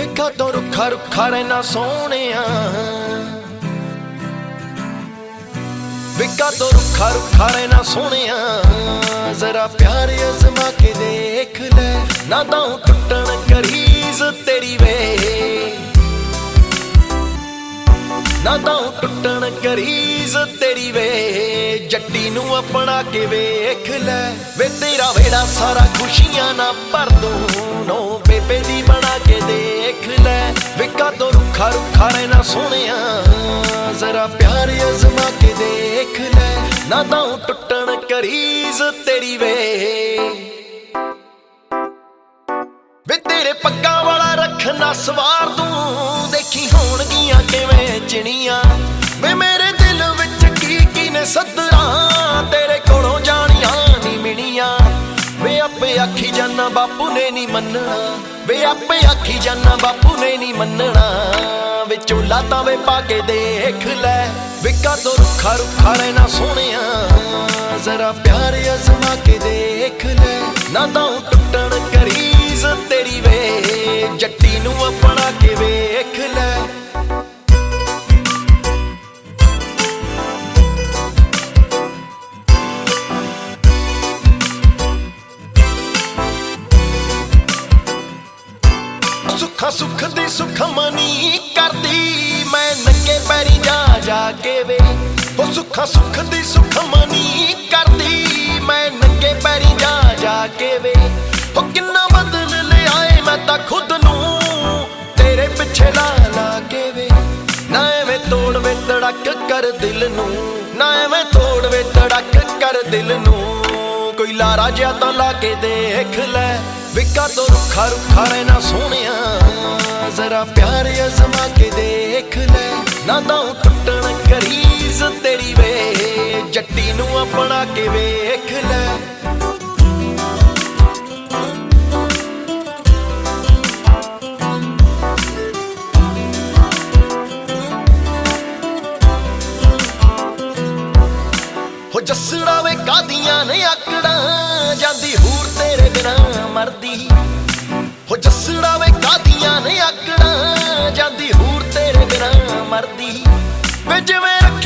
ਵੇਖਾ ਤੋਂ ਰੁੱਖਾ ਰੁੱਖਾ ਰਹਿਣਾ ਸੋਹਣਿਆ। ਵੇਖਾ ਤੋਂ ਰੁੱਖਾ ਰੁੱਖਾ ਰਹਿਣਾ ਸੋਹਣਿਆ। ਜ਼ਰਾ ਪਿਆਰ ਅਜ਼ਮਾ ਕੇ ਦੇਖ ਲੈ, ਨਾ ਤਾਂ ਟੁੱਟਣ ਕਰੀਜ਼ ਤੇਰੀ ਵੇ। ਨਾ ਤਾਂ ਟੁੱਟਣ ਕਰੀਜ਼ ਤੇਰੀ ਵੇ। ਜੱਟੀ ਨੂੰ ਆਪਣਾ ਕੇ ਵੇਖ ਲੈ, ਵੇ ਤੇਰਾ ਵੇੜਾ ਸਾਰਾ ਖੁਸ਼ੀਆਂ ਨਾ ਭਰ ਦੂੰ। ਵਿਕਾ ਰੁੱਖਾ ਰੁੱਖਾ ਰਹਿਣਾ ਸੋਹਣਿਆ। ਜ਼ਰਾ ਪਿਆਰ ਅਜ਼ਮਾ ਕੇ ਦੇਖ ਲੈ, ਨਾ ਤਾਂ ਟੁੱਟਣ ਕਰੀਜ਼ ਤੇਰੀ ਵੇ। ਵੇ ਤੇਰੇ ਪੱਗਾਂ ਵਾਲਾ ਰੱਖਣਾ ਸਵਾਰ ਤੂੰ, ਦੇਖੀ ਹੋਣਗੀਆਂ ਕਿਵੇਂ ਚਿਣੀਆਂ। ਵੇ ਮੇਰੇ ਦਿਲ ਵਿੱਚ ਕੀ ਕੀ ਨੇ ਸੱਦਰਾਂ, ਤੇਰੇ ਕੋਲੋਂ ਜਾਣੀਆਂ ਨਹੀਂ ਮਿਣੀਆਂ। ਵੇ ਆਪੇ ਆਖੀ ਜਾਨਾ ਬਾਪੂ ਨੇ ਨਹੀਂ ਮੰਨਣਾ। ਵੇ ਆਪੇ ਆਖੀ ਜਾਨਾ, ਬਾਪੂ ਨੇ ਨਹੀਂ ਮੰਨਣਾ। ਵੇ ਚੋਲਾ ਤਾਂ ਵੇ ਪਾ ਕੇ ਦੇਖ ਲੈ। ਵੇ ਕਦੋਂ ਰੁੱਖਾ ਰੁੱਖਾ ਰਹਿਣਾ ਸੋਹਣਿਆ। ਜ਼ਰਾ ਪਿਆਰ ਅਜ਼ਮਾ ਕੇ ਦੇਖ ਲੈ। ਨਾ ਤਾਂ ਟੁੱਟਣ ਕਰੀਜ਼ ਤੇਰੀ ਵੇ। ਜੱਟੀ ਨੂੰ ਆਪਣਾ ਕੇ ਵੇਖ ਲੈ। ਸੁੱਖਾ ਸੁੱਖ ਦੀ ਸੁੱਖ ਮਨੀ ਕਰਦੀ। ਮੈਂ ਨੰਗੇ ਪੈਰੀ ਜਾ ਜਾ ਕੇ ਵੇ। ਉਹ ਸੁੱਖਾ ਸੁੱਖ ਦੀ ਸੁੱਖ ਮਨੀ ਕਰਦੀ। ਮੈਂ ਨੰਗੇ ਪੈਰੀ ਜਾ ਜਾ ਕੇ ਵੇ। ਉਹ ਕਿੰਨਾ ਬਦਲ ਲਿਆਏ ਮੈਂ ਤਾਂ ਖੁਦ ਨੂੰ। ਤੇਰੇ ਪਿੱਛੇ ਲਾ ਲਾ ਕੇ ਵੇ। ਨਾ ਐਵੇਂ ਤੋੜ ਵੇ ਤੜਕ ਕਰ ਦਿਲ ਨੂੰ। ਨਾ ਐਵੇਂ ਤੋੜ ਵੇ ਤੜਕ ਕਰ ਦਿਲ ਨੂੰ। ਕੋਈ ਲਾਰਾ ਜਿਹਾ ਤਾਂ ਲਾ ਕੇ ਦੇਖ ਲੈ। ਵਿਕਾ ਤੋਂ ਰੁੱਖਾ ਰੁੱਖਾ ਰਹਿਣਾ ਸੋਹਣਿਆ। ਜ਼ਰਾ ਪਿਆਰ ਅਜ਼ਮਾ ਕੇ ਦੇਖ ਲੈ। ਨਾ ਤਾਂ ਟੁੱਟਣ ਕਰੀਜ਼ ਤੇਰੀ ਵੇ। ਜੱਟੀ ਨੂੰ ਆਪਣਾ ਕੇ ਵੇਖ ਲੈ। ਹੋ ਜੱਸੜਾ ਵੇ ਕਾਦੀਆਂ ਨੇ ਆਕੜਾਂ। ਕਰਦੀ ਵੇ ਜਿਵੇਂ